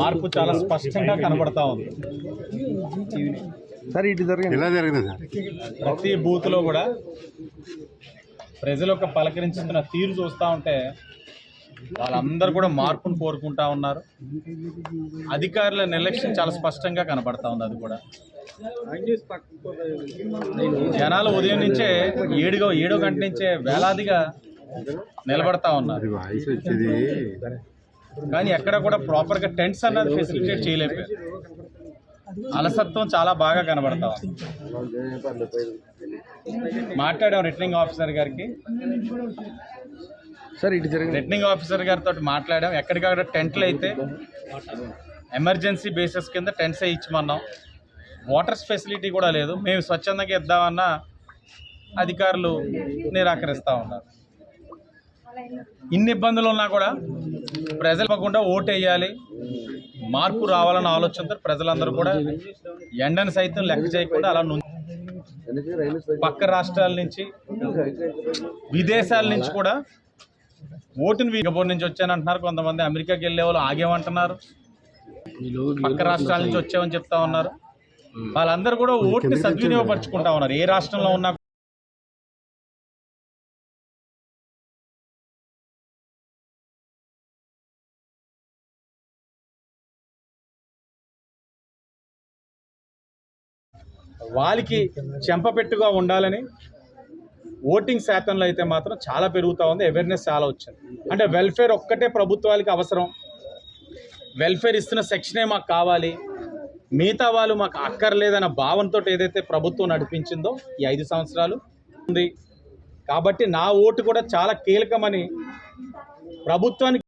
మార్పు చాలా స్పష్టంగా కనబడతా ఉంది. సార్ ఇటు జరిగింది. ఎలా జరిగింది సార్? ప్రతి బూత్లో కూడా ప్రజలు ఒక పలకరించుతున్న తీరు చూస్తూ ఉంటే వాళ్ళందరూ కూడా మార్పును కోరుకుంటా ఉన్నారు. అధికారుల నిర్లక్ష్యం చాలా స్పష్టంగా కనబడతా ఉంది అది కూడా. జనాలు ఉదయం నుంచే ఏడుగో ఏడో గంట నుంచే వేలాదిగా నిలబడతా ఉన్నారు. అది వాయిస్ వచ్చేది. కానీ ఎక్కడ కూడా ప్రాపర్గా టెంట్స్ అన్నది ఫెసిలిటేట్ చేయలేకపోయారు. అలసత్వం చాలా బాగా కనబడతా మాట్లాడాం రిటర్నింగ్ ఆఫీసర్ గారికి. సార్ ఇటు జరిగింది రిటర్నింగ్ ఆఫీసర్ గారితో మాట్లాడాం. ఎక్కడికక్కడ టెంట్లు అయితే ఎమర్జెన్సీ బేసిస్ కింద టెంట్స్ ఇచ్చమన్నాం. వాటర్స్ ఫెసిలిటీ కూడా లేదు. మేము స్వచ్ఛందంగా ఇద్దామన్నా అధికారులు నిరాకరిస్తూ ఉన్నారు. ఇన్ని ఇబ్బందులు ఉన్నా కూడా ప్రజలు ఇవ్వకుండా ఓటు వేయాలి. మార్పు రావాలన్న ఆలోచనతో ప్రజలందరూ కూడా ఎండను సైతం లెక్క చేయకుండా అలా ను- పక్క రాష్ట్రాల నుంచి విదేశాల నుంచి కూడా ఓటుని సింగపూర్ నుంచి వచ్చానంటున్నారు. కొంతమంది అమెరికాకి వెళ్ళే వాళ్ళు ఆగేమంటున్నారు. పక్క రాష్ట్రాల నుంచి వచ్చామని చెప్తా ఉన్నారు. వాళ్ళందరూ కూడా ఓటుని సద్వినియోగపరచుకుంటా ఉన్నారు. ఏ రాష్ట్రంలో ఉన్నా వాళ్ళకి చెంపపెట్టుగా ఉండాలని ఓటింగ్ శాతంలో అయితే మాత్రం చాలా పెరుగుతూ ఉంది. అవేర్నెస్ చాలా వచ్చింది. అంటే వెల్ఫేర్ ఒక్కటే ప్రభుత్వాలకి అవసరం. వెల్ఫేర్ ఇస్తున్న సెక్షనే మాకు కావాలి. మిగతా వాళ్ళు మాకు అక్కర్లేదన్న భావనతో ఏదైతే ప్రభుత్వం నడిపించిందో ఈ ఐదు సంవత్సరాలు ఉంది. కాబట్టి నా ఓటు కూడా చాలా కీలకమని ప్రభుత్వానికి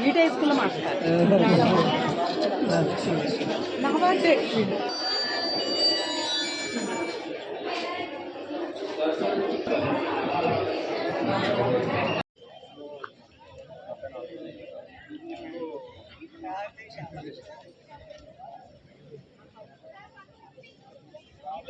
ఈటే స్కూల్లో మాట్లాడతారు నా బర్త్డే